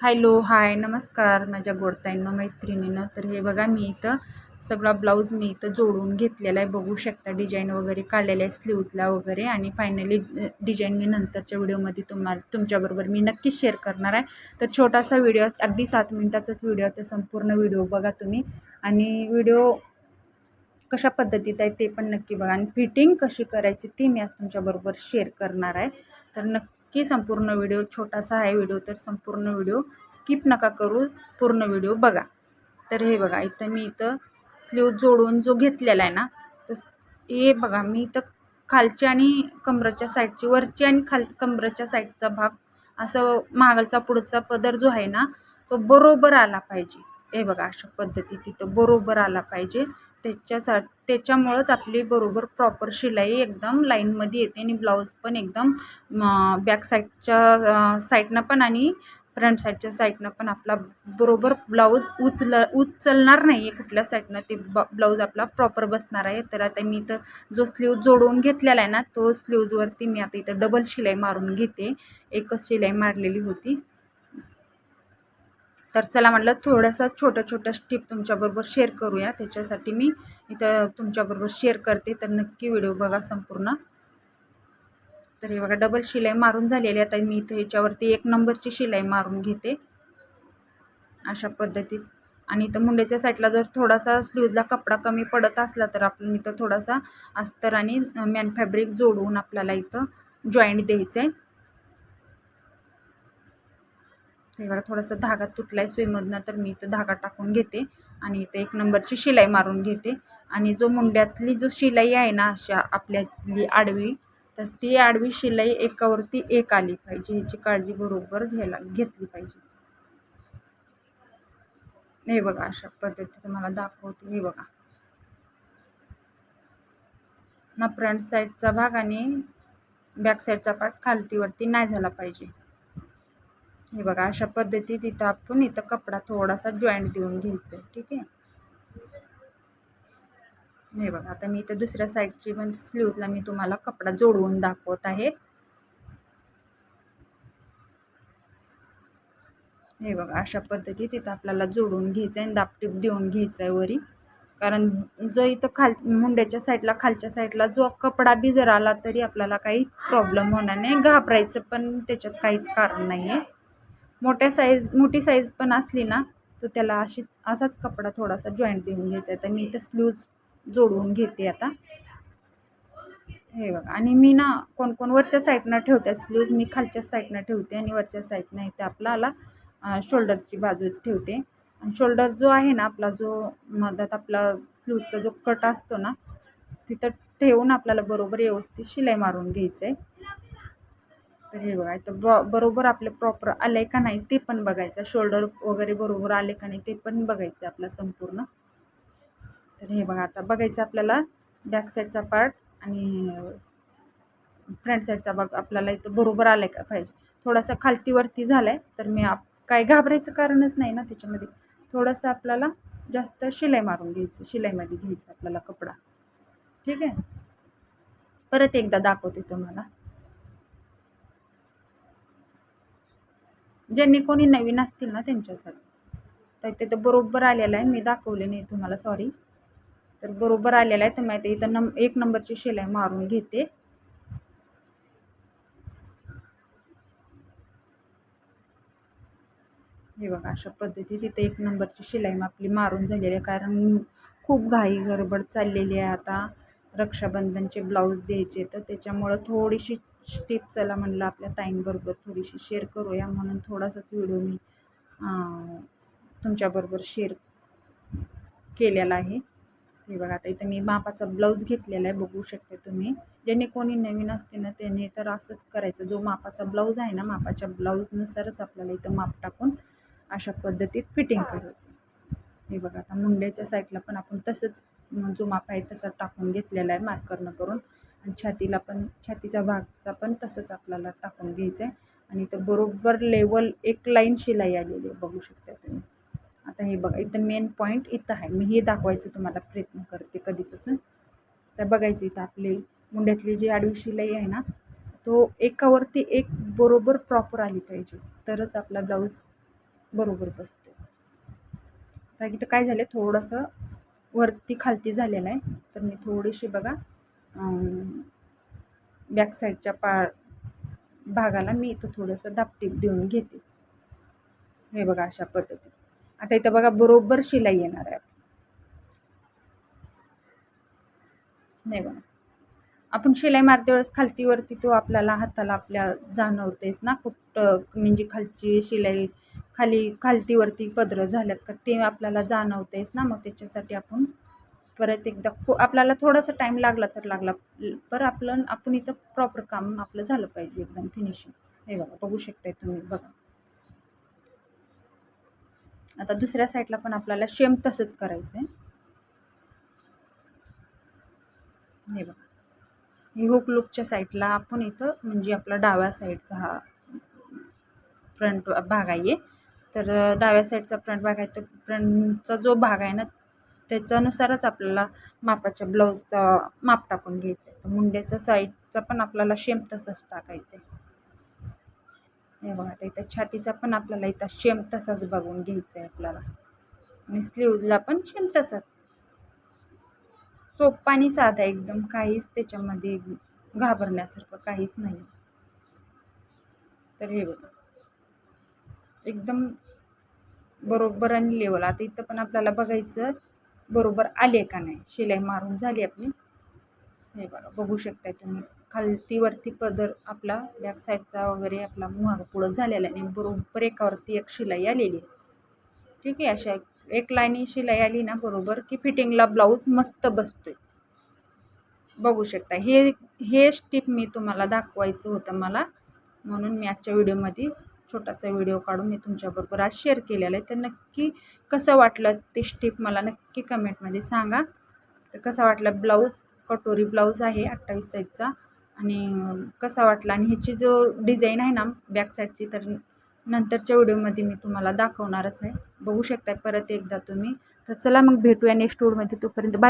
Hello hi नमस्कार माझ्या गोडताईंनो मैत्रिणीनं. तर हे बघा मी इथं सगळा ब्लाऊज मी इथं जोडून घेतलेला आहे. बघू शकता डिझाईन वगैरे काढलेलं आहे स्लीवला वगैरे. आणि फायनली डिझाईन मी नंतरच्या व्हिडिओमध्ये तुम्हाला तुमच्याबरोबर मी नक्कीच शेअर करणार आहे. तर छोटासा व्हिडिओ अगदी सात मिनटाचाच व्हिडिओ तर संपूर्ण व्हिडिओ बघा तुम्ही. आणि व्हिडिओ कशा पद्धतीत आहे ते पण नक्की बघा. आणि फिटिंग कशी करायची ती मी आज तुमच्याबरोबर शेअर करणार आहे. तर नक्की संपूर्ण व्हिडिओ छोटासा आहे व्हिडिओ तर संपूर्ण व्हिडिओ स्किप नका करू पूर्ण व्हिडिओ बघा. तर हे बघा इथं मी इथं स्लीव जोडून जो घेतलेला आहे ना तर हे बघा मी इथं खालची आणि कमराच्या साईडची वरची आणि खाल कमराच्या साईडचा भाग असं मागलचा पुढचा पदर जो आहे ना तो बरोबर आला पाहिजे. हे बघा अशा पद्धती तिथं बरोबर आला पाहिजे. त्याच्यासा त्याच्यामुळंच आपली बरोबर प्रॉपर शिलाई एकदम लाईनमध्ये येते आणि ब्लाऊज पण एकदम बॅक साईडच्या साईडनं पण आणि फ्रंट साईडच्या साईडनं पण आपला बरोबर ब्लाऊज उचल उचलणार नाही आहे कुठल्या साईडनं ते ब ब्लाऊज आपला प्रॉपर बसणार आहे. तर आता मी इथं जो स्लीव जोडून घेतलेला आहे ना तो स्लीवजवरती मी आता इथं डबल शिलाई मारून घेते. एकच शिलाई मारलेली होती. तर चला म्हटलं थोड्यासा छोट्या छोट्या स्टिप तुमच्याबरोबर शेअर करूया. त्याच्यासाठी मी इथं तुमच्याबरोबर शेअर करते. तर नक्की व्हिडिओ बघा संपूर्ण. तर हे बघा डबल शिलाई मारून झालेली आता मी इथं ह्याच्यावरती एक नंबरची शिलाई मारून घेते. अशा पद्धतीत. आणि इथं मुंड्याच्या साईडला जर थोडासा स्लीवला कपडा कमी पडत असला तर आपण इथं थोडासा अस्तर आणि मॅन फॅब्रिक जोडून आपल्याला इथं जॉईंट द्यायचं आहे हे बघा थोडासा धागा तुटला आहे सुईमधनं तर मी इथं धागा टाकून घेते आणि इथं एक नंबरची शिलाई मारून घेते. आणि जो मुंड्यातली जो शिलाई आहे ना अशा आपल्यातली आडवी तर ती आडवी शिलाई एकावरती एक आली पाहिजे. ह्याची काळजी बरोबर घ्यायला घेतली पाहिजे. हे बघा अशा पद्धती तुम्हाला दाखवते. हे बघा. ना फ्रंट साईडचा भाग आणि बॅक साईडचा पार्ट खालतीवरती नाही झाला पाहिजे. हे बघा अशा पद्धतीत इथं आपण इथं कपडा थोडासा जॉईंट देऊन घ्यायचं आहे ठीक आहे? हे बघा आता मी इथं दुसऱ्या साईडची पण स्लीवला मी तुम्हाला कपडा जोडवून दाखवत आहे. हे बघा अशा पद्धतीत इथं आपल्याला जोडून घ्यायचं आहे आणि दापटीप देऊन घ्यायचं आहे वरी. कारण जो इथं खाल मुंड्याच्या साईडला खालच्या साईडला जो कपडा बी जर आला तरी आपल्याला काही प्रॉब्लेम होणार नाही. घाबरायचं पण त्याच्यात काहीच कारण नाही आहे मोठ्या साईज मोठी साईज पण असली ना तर त्याला अशी असाच कपडा थोडासा जॉईंट देऊन घ्यायचा आहे. तर मी इथं स्लीव्ज जोडवून घेते आता. हे बघा. आणि मी ना कोण कोण वरच्या साईडनं ठेवते स्लीव्ज मी खालच्या साईडनं ठेवते आणि वरच्या साईडनं इथे आपला आला शोल्डरची बाजू ठेवते. आणि शोल्डर जो आहे ना आपला जो मधात आपला स्लीवचा जो कट असतो ना तिथं ठेवून आपल्याला बरोबर व्यवस्थित शिलाई मारून घ्यायचं आहे तर हे बघा इथं ब बरोबर आपलं प्रॉपर आलं आहे का नाही ते पण बघायचं. शोल्डर वगैरे बरोबर आले का नाही ते पण बघायचं आपलं संपूर्ण. तर हे बघा आता बघायचं आपल्याला बॅक साईडचा पार्ट आणि फ्रंट साईडचा भाग आपल्याला इथं बरोबर आलं आहे का पाहिजे. थोडासा खालतीवरती झाला आहे तर मी आप काय घाबरायचं कारणच नाही ना त्याच्यामध्ये. थोडंसं आपल्याला जास्त शिलाई मारून घ्यायचं शिलाईमध्ये घ्यायचं आपल्याला कपडा. ठीक आहे? परत एकदा दाखवते तुम्हाला. ज्यांनी कोणी नवीन असतील ना त्यांच्यासाठी. तर ते तर बरोबर आलेलं आहे. मी दाखवले नाही तुम्हाला सॉरी तर बरोबर आलेलं आहे. तर मी आता इथं नम एक नंबरची शिलाई मारून घेते. हे बघा अशा पद्धतीत तिथं एक नंबरची शिलाई आपली मारून झालेली आहे. कारण खूप घाई गडबड चाललेली आहे आता. रक्षाबंधनचे ब्लाऊज द्यायचे तर त्याच्यामुळं थोडीशी स्टिप चला म्हणलं आपल्या ताईंबरोबर थोडीशी शेअर करूया म्हणून थोडासाच व्हिडिओ मी तुमच्याबरोबर शेअर केलेला आहे. हे बघा आता इथं मी मापाचा ब्लाऊज घेतलेला आहे बघू शकते तुम्ही. ज्याने कोणी नवीन असते ना त्याने तर असंच करायचं. जो मापाचा ब्लाऊज आहे ना मापाच्या ब्लाऊजनुसारच आपल्याला इथं माप टाकून अशा पद्धतीत फिटिंग करायचं. हे बघा आता मुंड्याच्या साईडला पण आपण तसंच जो माप आहे तसा टाकून घेतलेला आहे मार्करनं करून. आणि छातीला पण छातीचा भागचा पण तसंच आपल्याला टाकून घ्यायचं आहे आणि इथं बरोबर लेवल एक लाईन शिलाई आलेली आहे बघू शकता तुम्ही. आता हे बघा इथं मेन पॉईंट इथं आहे. मी हे दाखवायचं तुम्हाला प्रयत्न करते कधीपासून. तर बघायचं इथं आपली मुंड्यातली जी आडवी शिलाई आहे ना तो एकावरती एक बरोबर प्रॉपर आली पाहिजे. तरच आपला ब्लाऊज बरोबर बसतो. तर इथं काय झालं आहे थोडंसं वरती खालती झालेलं आहे. तर मी थोडीशी बघा बॅक साईडच्या पा भागाला मी इथं थोडंसं दापटीप देऊन घेते. हे बघा अशा पद्धतीत. आता इथं बघा बरोबर शिलाई येणार आहे. नाही बघा. आपण शिलाई मारते वेळेस खालतीवरती तो आपल्याला हाताला आपल्या जाणवतेच ना कुठं म्हणजे खालची शिलाई खाली खालतीवरती पदरं झाल्यात का ते आपल्याला जाणवतेच ना. मग त्याच्यासाठी आपण परत एकदा खू आपल्याला थोडासा टाईम लागला तर लागला. पर आपलं आपण इथं प्रॉपर काम आपलं झालं पाहिजे एकदम फिनिशिंग हे बघा बघू शकताय तुम्ही बघा. आता दुसऱ्या साईडला पण आपल्याला शेम तसंच करायचं आहे हे बघा. ही हुक लुकच्या साईडला आपण इथं म्हणजे आपला डाव्या साईडचा हा फ्रंट भाग आहे तर डाव्या साईडचा फ्रंट भाग आहे तर फ्रंटचा जो भाग आहे ना त्याच्यानुसारच आपल्याला मापाच्या ब्लाऊजचा माप टाकून घ्यायचं आहे तर मुंड्याचा साईडचा पण आपल्याला शेम तसंच टाकायचं आहे हे बघा आता इथं छातीचा पण आपल्याला इथं शेम तसाच बघून घ्यायचा आहे आपल्याला. आणि स्लीवला पण शेम तसाच. सोप आणि साधा एकदम काहीच त्याच्यामध्ये घाबरण्यासारखं काहीच नाही. तर हे बघा. एकदम बरोबर आणि लेवल आता इथं पण आपल्याला बघायचं बरोबर आले का नाही? शिलाई मारून झाली आपली. हे बघा बघू शकताय तुम्ही. खालतीवरती पदर आपला बॅक साईडचा वगैरे आपला मुहाग पुढं झालेला आहे. बरोबर एकावरती एक शिलाई आलेली आहे. ठीक आहे अशा एक लाईनी शिलाई आली ना बरोबर की फिटिंगला ब्लाऊज मस्त बसतोय. बघू शकता. हे हे स्टिप मी तुम्हाला दाखवायचं होतं मला. म्हणून मी आजच्या व्हिडिओमध्ये छोटासा व्हिडिओ काढून मी तुमच्याबरोबर आज शेअर केलेला आहे. तर नक्की कसं वाटलं ते स्टिप मला नक्की कमेंटमध्ये सांगा. तर कसा वाटला ब्लाऊज? कटोरी ब्लाऊज आहे अठ्ठावीस साईजचा. आणि कसा वाटला? आणि ह्याची जो डिझाईन आहे ना बॅक साईडची तर नंतरच्या व्हिडिओमध्ये मी तुम्हाला दाखवणारच आहे. बघू शकता परत एकदा तुम्ही. तर चला मग भेटूया नेक्स्ट व्हिडिओमध्ये. तोपर्यंत बाय.